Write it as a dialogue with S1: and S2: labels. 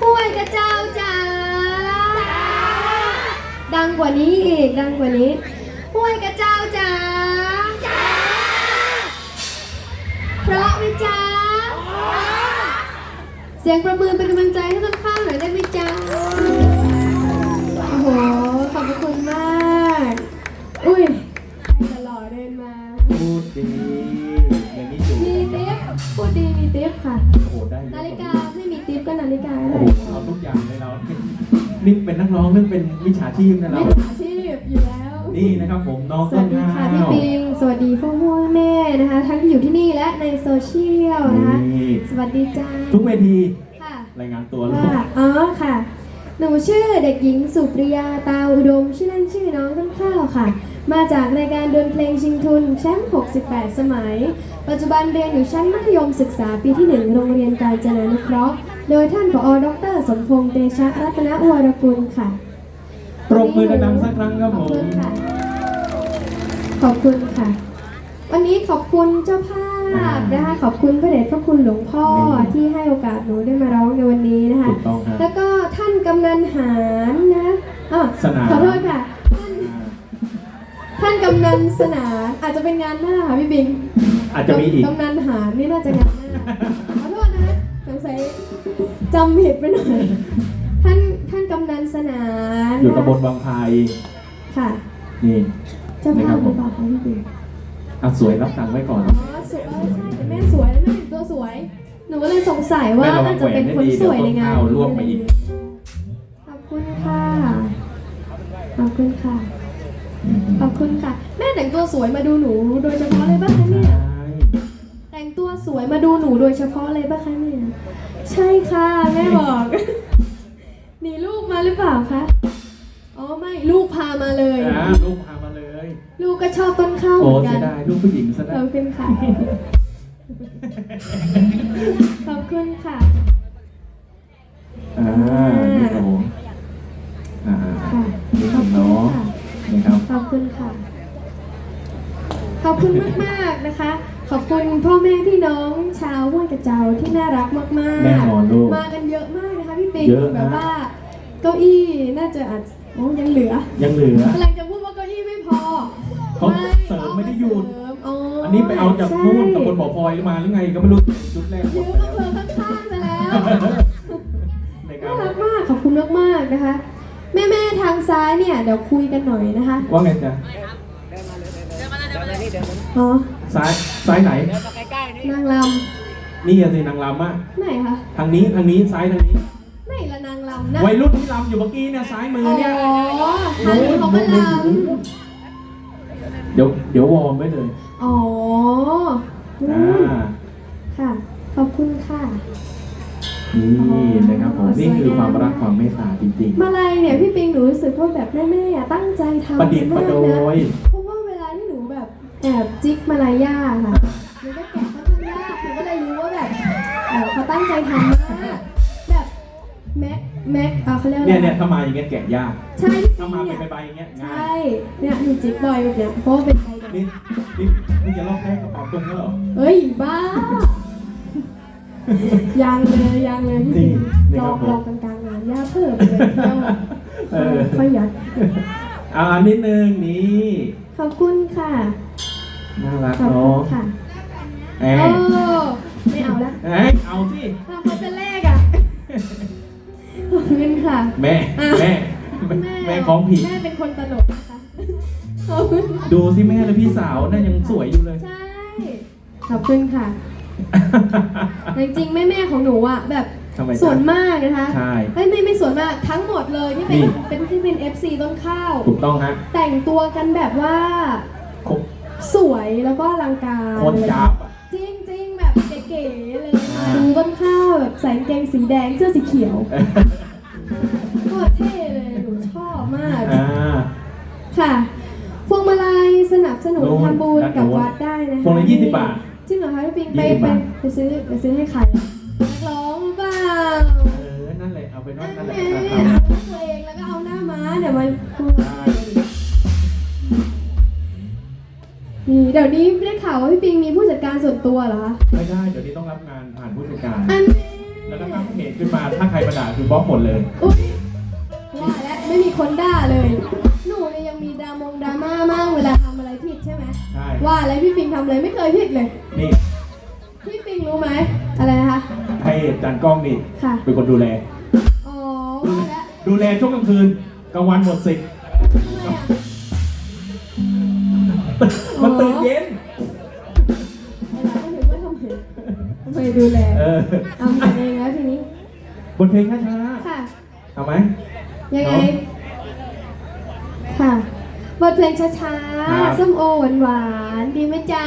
S1: ห้วยกระเจ้าจ๋าดังกว่านี้อีกดังกว่านี้ห้วยกระเจ้าจ๋าเพราะไหมจ๊ะเสียงประมือเป็นกำลังใจให้ต้นข้าวหน่ นี่
S2: เป็นนักร้องนี่เป็นวิชาชีพนะเรา
S1: ไม่อาชีพอยู่แล้ว
S2: นี่นะครับผมน้อง
S1: ส
S2: ต้
S1: วันสดี
S2: ข้า
S1: ค่ะพี่
S2: ว
S1: ปิง สวัสดีพ่อพ่อแม่นะคะ ทั้งที่อยู่ที่นี่และในโซเชียลนะคะ
S2: นี่
S1: สวัสดีจ้า
S2: ทุกเวที
S1: ค่ะ
S2: รายงานตัวลูก
S1: ว่าอ๋อค่ะ หนูชื่อเด็กหญิงสุปริยาตาอุดม ชื่อเล่นชื่อน้องต้นข้าวค่ะ มาจากรายการดวลเพลงชิงทุนแชมป์68 สมัย ปัจจุบันเรียนอยู่ชั้นมัธยมศึกษาปีที่ 1 โรงเรียนการจนานุเคราะห์ โดยท่านผอดรสมพงษ์เตชะรัตนวรกุลค่ะ
S2: ปรบมือดังๆสักครั้งครับ
S1: ข
S2: ผ
S1: อบคุ
S2: ม
S1: ณค่ะ ขอบคุณค่ะ วันนี้ขอบคุณเจ้าภาพนะคะขอบคุณพระเดชพระคุณหลวงพ่อที่ให้โอกาสหนูได้มาร้องในวันนี้นะคะ
S2: ถูกต้องครับ
S1: แล้วก็ท่านกำนันหารนะอ๋อ
S2: สนาน
S1: ขอโทษค่ะ ท่านท่านกำนันสนานอาจจะเป็นงานหน้าค่ะพี่บิง
S2: อาจจะมีอีก
S1: กำนันหารนี่น่าจะงานหน้า จำผิดไปหน่อย ท่านท่านกำนันสนาน
S2: อยู่ตำบลบางไพร
S1: ค่ะ
S2: นี่
S1: เจ้าภาพหรือเปล่าคะพี่บิง
S2: อะสวยรับตังค์ไว้ก่อน
S1: อ๋อสวยเออใช่แต่แม่สวยแม่แต่งตัวสวย หนูก็เลยสงสัยว่า
S2: แม่ระวั
S1: น่างจะเป็นคนสวยในงาน
S2: แหวนให้ดีเดี๋ยวต้นข้าวล่วงไปอีก
S1: ขอบคุณค่ะ ขอบคุณค่ะ ขอบคุณค่ะ แม่แต่งตัวสวยมาดูหนูโดยเฉพาะเลยป่ะคะเนี่ย แต่งตัวสวยมาดูหนูโดยเฉพาะเลยป่ะคะเนี่ย ใช่ค่ะแม่บอก หนีลูกมาหรือเปล่าคะ อ๋อไม่ลูกพามาเลย
S2: อ่าลูกพามาเลย
S1: ลูกก็ชอบต้นข้าวเห
S2: โอ้
S1: มือนกั
S2: เสี
S1: น
S2: ยดายลูกผู้หญิงซะ
S1: ข
S2: ได้
S1: อบคุณค่ะ ขอบคุณค่ะ
S2: อ่านี่ครับผมอ่า
S1: ค่ะ
S2: นี่
S1: ขอบคุณ
S2: เนาะ
S1: ค่ะ
S2: นะครับ
S1: ขอบคุณค่ะ ขอบคุณมาก ๆ นะคะ ขอบคุณพ่อแม่พี่น้องชาวห้วยกระเจ้าที่น่ารักมาก
S2: แน่นอนลูก
S1: มากันเยอะมากนะคะพี่ปิ๊ก
S2: เยอะนะ
S1: แบบว่าเก้าอี้น่าจะอาจโอ้ยังเหลือ
S2: ยังเหลือ
S1: กำลังจะพูดว่าเก้าอี้ไม่พอ
S2: เขาเสริมไม่ได้หยุด
S1: เสริมอ๋อ
S2: อั
S1: อั
S2: นนี้ไปเอาจากนู่นตำบลบ่อพลอยมาหรือไงก็ไม่รู้จุดแรกหม
S1: ยื
S2: ด
S1: ม
S2: ไป
S1: อำเภ
S2: แล้ว
S1: อข้างๆไปแล้ว
S2: ในกา
S1: น่ารรักมากขอบคุณมากๆนะคะแม่ๆทางซ้ายเนี่ยเดี๋ยวคุยกันหน่อยนะคะ
S2: ว่าไงจ๊ะ
S1: อ๋อ
S2: ซ้ายซ้ายไหน
S1: นางล
S2: นี่อะสินางรำอะำ
S1: ไหนคะ
S2: ทางนี้ทางนี้ซ้ายทางนี้
S1: ไหนละนางลำนะ
S2: วัยรุ่นที่รำอยู่เมื่อกี้เนี่ยซ้ายมือ
S1: อ๋อ
S2: เนี่ย
S1: ทางนี้เขาก็ล
S2: เดี๋ยวเดี๋ยววอร์มไว้เลยำ
S1: อ๋ออื
S2: อ่
S1: มาค่ะ ขอบคุณค่ะ
S2: นี่นะครับผมนี่คือความรักความเมตตาจริง
S1: มาลัยเนี่ยพี่ปิงหนูรู้สึกว่าแบบแม่ๆอะตั้งใจทำ
S2: ๆประดิษฐ์ประ
S1: มาก
S2: โด
S1: นะ
S2: ย
S1: เพราะว่าเวลาที่หนู แบบแอบจิกมาลายย่าค่ะหนูก็แกะค่อนข้างยากหนูก็เลยรู้ว่าแบบเออเขาตั้งใจทำมากแบบแม็กแม็กเออเขาเรียกอะไร
S2: เนี่ยเนี่ยถ้ามาอย่างเงี้ยแกะยาก
S1: ใช่
S2: ถ้ามา
S1: เนี่
S2: เป็น
S1: ย
S2: ใบๆอย่างเงี้ย
S1: ใช
S2: ง่าย่
S1: เนี่ยหนูจิกบ่อยแบบเนี้ยเพราะว่าเป็นใบดำ
S2: นี่นี่นี่จะลอกแค่กระเป๋าตรงนี้เหรอ
S1: เฮ้ยบ้า ยังเลยยังเลยพี่
S2: นี่
S1: ปิง
S2: นี่
S1: ร
S2: ครั
S1: อบ
S2: ผม
S1: รอกลางๆงานย่าเพิ่มเลยเที่ยว
S2: เออ
S1: ค่อยยัด
S2: อ่านิดนึงนี่
S1: ขอบคุณค่ะ
S2: น่ารัก
S1: ขอบคุ
S2: เนาะ
S1: ณค่ะ
S2: แอ
S1: โอ้
S2: ม
S1: ไม่เอาแล้ว
S2: เอ้ยเอาสิ
S1: ถ้าเขาจะแลกอะขอบคุณค่ะ
S2: แม่
S1: อะ
S2: แม่แม่ แม่ของผิด
S1: แม่เป็นคนตลกนะคะขอบคุณ
S2: ดูสิแม่และพี่สาวน่ายังสวยอยู่เลย
S1: ใช่ ขอบคุณค่ะจริงๆแม่แม่ๆของหนูอะแบบ
S2: ทำไมจ๊ะ
S1: ส่วนมากนะคะ
S2: ใช่
S1: ไม่ไม่ไม่ส่วนมากทั้งหมดเลยที่เป็น
S2: นี่
S1: เป็นที่เป็น FC ต้นข้าว
S2: ถูกต้องฮะ
S1: แต่งตัวกันแบบว่า
S2: คบ
S1: สวยแล้วก็อลังการ
S2: โคนจับอะ
S1: จริงจริงๆแบบเก๋ๆเลยมาดูต้นข้าวแบบใส่กางเกงสีแดงเสื้อสีเขียวโคตรเท่เลยหนูชอบมาก
S2: อ่า
S1: ค่ะพวงมาลัยสนับสนุน
S2: โน่น
S1: ทำบุญ
S2: ด้าน
S1: กับ
S2: โน้น
S1: วัดได้นะคะ
S2: พวงละ20บาท
S1: จริงเหรอคะพี่ปิงไป
S2: 20
S1: ไป
S2: บาท
S1: ไปซื้อไปซื้อให้ใครอะนักร้องหรือเปล่า
S2: เออนั่นแหละเอาไปนว่านั่นแหละ
S1: แหม
S2: ครับ
S1: เอาตัวเองแล้ว นี่เดี๋ยวนี้ได้ข่าวว่าพี่ปิงมีผู้จัดการส่วนตัวเหรอคะ
S2: ไม่ได้เดี๋ยวนี้ต้องรับงานผ่านผู้จัดการ
S1: อันนี้
S2: แล้วก็ตั้งใครมาด่าคือบล็อกหมดเลย
S1: อุ้ยว่าแล้วไม่มีคนด่าเลย หนูเนี่ยยังมีดรามงดราม่ามากเวลาทำอะไรผิดใช่ไหม
S2: ใช่
S1: ว่าอะไรพี่ปิงทำอะไรไม่เคยผิดเลย
S2: นี่
S1: พี่ปิงรู้ไหมอะไรนะคะ
S2: ให้จานกล้องนี่
S1: ค่ะ
S2: เป็นคนดูแล
S1: อ๋อว่าแล้ว
S2: ดูแลช่วงกลางคืนกลางวันหมดสิทธิ์
S1: ทำไมอะ
S2: มันตื่นเย็น
S1: เวลาก็ถึงว่าทำไมทำไมดูแล
S2: เออ
S1: เอามาเองแล้วทีนี้
S2: บทเพลงช้า
S1: ค่ะ
S2: ๆเอาไหม
S1: ยังไง
S2: เนาะ
S1: ค่ะ บทเพลงช้า
S2: ครับ
S1: ๆส้มโอหวานๆดีไหมจ๊ะ